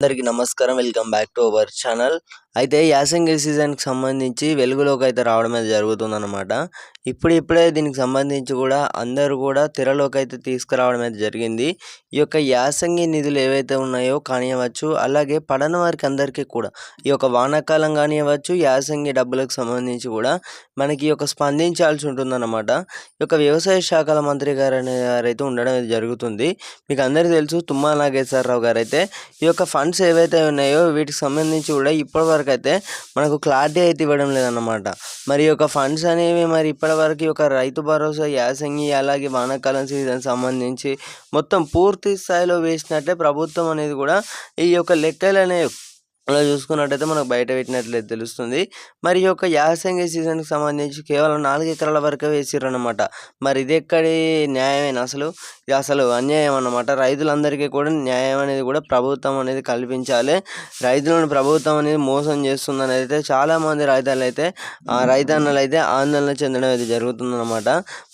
అందరికీ నమస్కారం welcome back to our channel అయితే యాసంగి సీజన్కి సంబంధించి వెలుగులోకి అయితే రావడం అయితే జరుగుతుందన్నమాట. ఇప్పుడు ఇప్పుడే దీనికి సంబంధించి కూడా అందరూ కూడా తెరలోకి అయితే తీసుకురావడం అయితే జరిగింది. ఈ యొక్క యాసంగి నిధులు ఏవైతే ఉన్నాయో కానివ్వచ్చు అలాగే పడని వారికి అందరికీ కూడా ఈ యొక్క వానాకాలం కానివ్వచ్చు యాసంగి డబ్బులకు సంబంధించి కూడా మనకి ఈ యొక్క స్పందించాల్సి ఉంటుందన్నమాట. ఈ యొక్క వ్యవసాయ శాఖల మంత్రి గారు అనే గారు అయితే ఉండడం అయితే జరుగుతుంది. మీకు అందరికీ తెలుసు తుమ్మా నాగేశ్వరరావు గారు అయితే ఈ యొక్క ఫండ్స్ ఏవైతే ఉన్నాయో వీటికి సంబంధించి కూడా ఇప్పటివరకు అయితే మనకు క్లారిటీ అయితే ఇవ్వడం లేదన్నమాట. మరి యొక్క ఫండ్స్ అనేవి మరి ఇప్పటివరకు ఒక రైతు భరోసా యాసంగి అలాగే వానాకాలం సీజన్ సంబంధించి మొత్తం పూర్తి స్థాయిలో వేసినట్లే ప్రభుత్వం అనేది కూడా ఈ యొక్క లెక్కలు అనేవి అలా చూసుకున్నట్టయితే మనకు బయట పెట్టినట్లయితే తెలుస్తుంది. మరి యొక్క యాసంగి సీజన్కి సంబంధించి కేవలం నాలుగు ఎకరాల వరకే వేసిర్రు అనమాట మరి ఇది ఎక్కడి న్యాయమైన అసలు? ఇది అసలు అన్యాయం అన్నమాట. రైతులందరికీ కూడా న్యాయం అనేది కూడా ప్రభుత్వం అనేది కల్పించాలి. రైతులను ప్రభుత్వం అనేది మోసం చేస్తుందని అయితే చాలామంది రైతులు అయితే రైతన్నలు అయితే ఆందోళన చెందడం అయితే జరుగుతుందన్నమాట.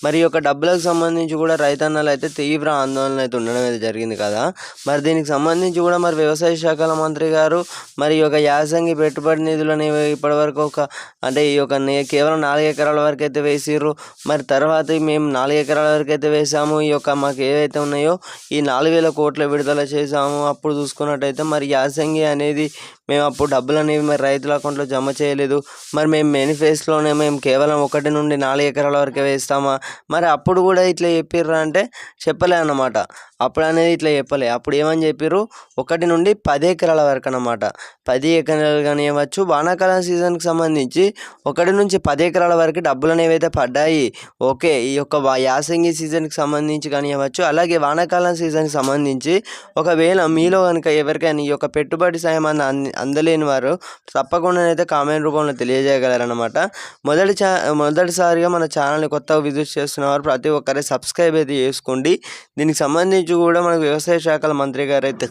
మరి యొక్క డబ్బులకు సంబంధించి కూడా రైతన్నలు అయితే తీవ్ర ఆందోళన అయితే ఉండడం అయితే జరిగింది కదా. మరి దీనికి సంబంధించి కూడా మరి వ్యవసాయ శాఖల మంత్రి గారు మరి ఈ యొక్క యాసంగి పెట్టుబడి నిధులని ఇప్పటివరకు ఒక అంటే ఈ యొక్క కేవలం నాలుగు ఎకరాల వరకు అయితే వేసిర్రు. మరి తర్వాత మేము నాలుగు ఎకరాల వరకు అయితే వేసాము. ఈ యొక్క మాకు ఏవైతే ఉన్నాయో ఈ నాలుగు వేల కోట్ల విడుదల చేసాము అప్పుడు చూసుకున్నట్టయితే మరి యాసంగి అనేది మేము అప్పుడు డబ్బులు అనేవి మరి రైతుల అకౌంట్లో జమ చేయలేదు. మరి మేము మేనిఫెస్టోలోనే మేము కేవలం ఒకటి నుండి నాలుగు ఎకరాల వరకే వేస్తామా? మరి అప్పుడు కూడా ఇట్లా చెప్పిర్రా అంటే చెప్పలే అన్నమాట. అప్పుడు అనేది ఇట్లా చెప్పలే. అప్పుడు ఏమని చెప్పారు ఒకటి నుండి పది ఎకరాల వరకు అన్నమాట. పది ఎకరాలు కానివ్వచ్చు వానాకాలం సీజన్కి సంబంధించి ఒకటి నుంచి పది ఎకరాల వరకు డబ్బులు అనేవి అయితే పడ్డాయి. ఓకే ఈ యొక్క యాసంగి సీజన్కి సంబంధించి కానీ ఇవ్వచ్చు. అలాగే వానాకాలం సీజన్కి సంబంధించి ఒకవేళ మీలో కనుక ఎవరికైనా ఈ యొక్క పెట్టుబడి సాయం అంది అందలేని వారు తప్పకుండా అయితే కామెంట్ రూపంలో తెలియజేయగలరనమాట మొదటి చా మొదటిసారిగా మన ఛానల్ని కొత్తగా విజిట్ చేస్తున్న వారు ప్రతి ఒక్కరే సబ్స్క్రైబ్ అయితే చేసుకోండి. దీనికి సంబంధించి కూడా మనకు వ్యవసాయ శాఖల మంత్రి గారు అయితే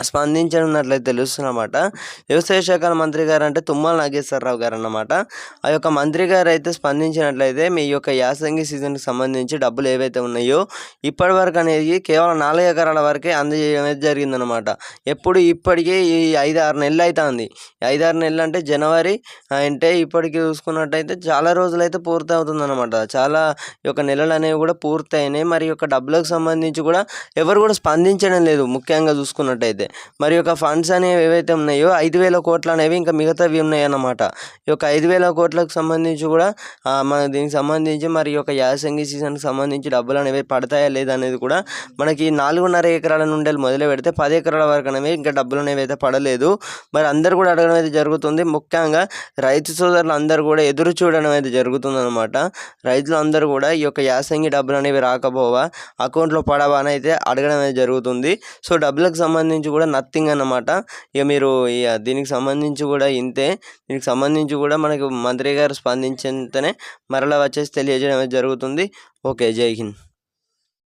స్పందించనున్నట్లయితే తెలుస్తున్నమాట వ్యవసాయ శాఖ మంత్రి గారు అంటే తుమ్మల నాగేశ్వరరావు గారు అన్నమాట ఆ యొక్క మంత్రి గారు అయితే స్పందించినట్లయితే మీ యొక్క యాసంగి సీజన్కి సంబంధించి డబ్బులు ఏవైతే ఉన్నాయో ఇప్పటి వరకు అనేది కేవలం నాలుగు ఎకరాల వరకే అందజేయడం జరిగిందనమాట ఎప్పుడు ఇప్పటికే ఈ ఐదు ఆరు నెలలు అవుతుంది ఐదు ఆరు నెలలు అంటే జనవరి అంటే ఇప్పటికి చూసుకున్నట్టయితే చాలా రోజులైతే పూర్తి అవుతుందన్నమాట చాలా యొక్క నెలలు అనేవి కూడా పూర్తయినాయి. మరి యొక్క డబ్బులకు సంబంధించి కూడా ఎవరు కూడా స్పందించడం లేదు. ముఖ్యంగా చూసుకున్నట్టయితే మరి యొక్క ఫండ్స్ అనేవి ఏవైతే ఉన్నాయో ఐదు వేల కోట్లు అనేవి ఇంకా మిగతావి ఉన్నాయన్నమాట. ఈ యొక్క ఐదు వేల కోట్లకు సంబంధించి కూడా మన దీనికి సంబంధించి మరి యొక్క యాసంగి సీజన్కి సంబంధించి డబ్బులు అనేవి పడతాయా లేదా అనేది కూడా మనకి నాలుగున్నర ఎకరాల నుండి మొదలు పెడితే పది ఎకరాల వరకు అనేవి ఇంకా డబ్బులు అనేవి అయితే పడలేదు. మరి అందరు కూడా అడగడం అయితే జరుగుతుంది. ముఖ్యంగా రైతు సోదరులు అందరూ కూడా ఎదురు చూడడం అయితే జరుగుతుంది అనమాట రైతులు అందరూ కూడా ఈ యొక్క యాసంగి డబ్బులు అనేవి రాకపోవా అకౌంట్లో పడవా అని అయితే అడగడం అయితే జరుగుతుంది. సో డబ్బులకు సంబంధించి కూడా నథింగ్ అన్నమాట. ఇక మీరు ఇక దీనికి సంబంధించి కూడా ఇంతే. దీనికి సంబంధించి కూడా మనకు మంత్రి గారు స్పందించేంతనే మరలా వచ్చేసి తెలియజేయడం జరుగుతుంది. ఓకే జై హింద్.